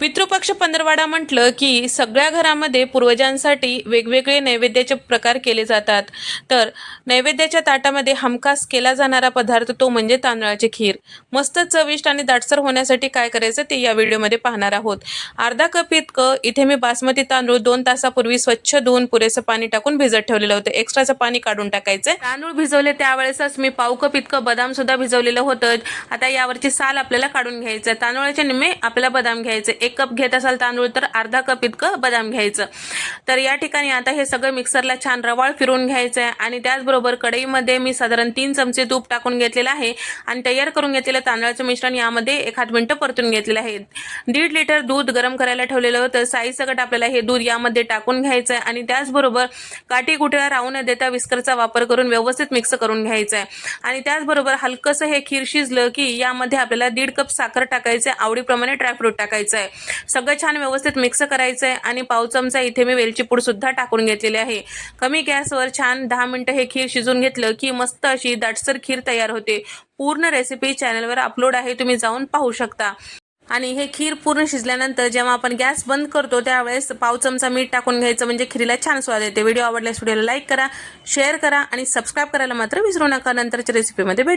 पितृपक्ष पंधरवाडा म्हटलं की सगळ्या घरामध्ये पूर्वजांसाठी वेगवेगळे नैवेद्याचे प्रकार केले जातात. तर नैवेद्याच्या ताटामध्ये हमखास केला जाणारा पदार्थ तो म्हणजे तांदळाची खीर. मस्त चविष्ट आणि दाटसर होण्यासाठी काय करायचं ते या व्हिडिओमध्ये पाहणार आहोत. अर्धा कप इतकं इथे मी बासमती तांदूळ दोन तासापूर्वी स्वच्छ धुवून पुरेसं पाणी टाकून भिजत ठेवलेलं होतं. एक्स्ट्राचं पाणी काढून टाकायचं तांदूळ भिजवले त्यावेळेसच मी पाव कप इतकं बदाम सुद्धा भिजवलेलं होतं. आता यावरची साल आपल्याला काढून घ्यायचं तांदूळाच्या निम्मे आपल्याला बदाम घ्यायचे. एक कप घेत असाल तांदूळ तर अर्धा कप इतकं बदाम घ्यायचं. तर या ठिकाणी आता हे सगळं मिक्सरला छान रवाळ फिरून घ्यायचं आहे आणि त्याचबरोबर कढईमध्ये मी साधारण तीन चमचे तूप टाकून घेतलेलं आहे. आणि तयार करून घेतलेलं तांदळाचं मिश्रण यामध्ये एखाद मिनटं परतून घेतलेलं आहे. दीड लिटर दूध गरम करायला ठेवलेलं होतं. साई सकट आपल्याला हे दूध यामध्ये टाकून घ्यायचं आहे आणि त्याचबरोबर काठी कुठेला राहू न देता विस्करचा वापर करून व्यवस्थित मिक्स करून घ्यायचं आहे आणि त्याचबरोबर हलकंसं हे खीर शिजलं की यामध्ये आपल्याला दीड कप साखर टाकायचं आहे आवडीप्रमाणे ड्रायफ्रूट टाकायचं आहे सगळं छान व्यवस्थित मिक्स करायचं आहे आणि पाव चमचा इथे मी वेलची पूड सुद्धा टाकून घेतलेली आहे. कमी गॅसवर छान दहा मिनटं हे खीर शिजून घेतलं की मस्त अशी दाटसर खीर तयार होते. पूर्ण रेसिपी चॅनलवर अपलोड आहे तुम्ही जाऊन पाहू शकता. आणि हे खीर पूर्ण शिजल्यानंतर जेव्हा आपण गॅस बंद करतो त्यावेळेस पाव चमचा मीठ टाकून घ्यायचं म्हणजे खीरीला छान स्वाद येते. व्हिडिओ आवडल्यास व्हिडिओला लाईक करा शेअर करा आणि सबस्क्राईब करायला मात्र विसरू नका. नंतरच्या रेसिपीमध्ये भेट.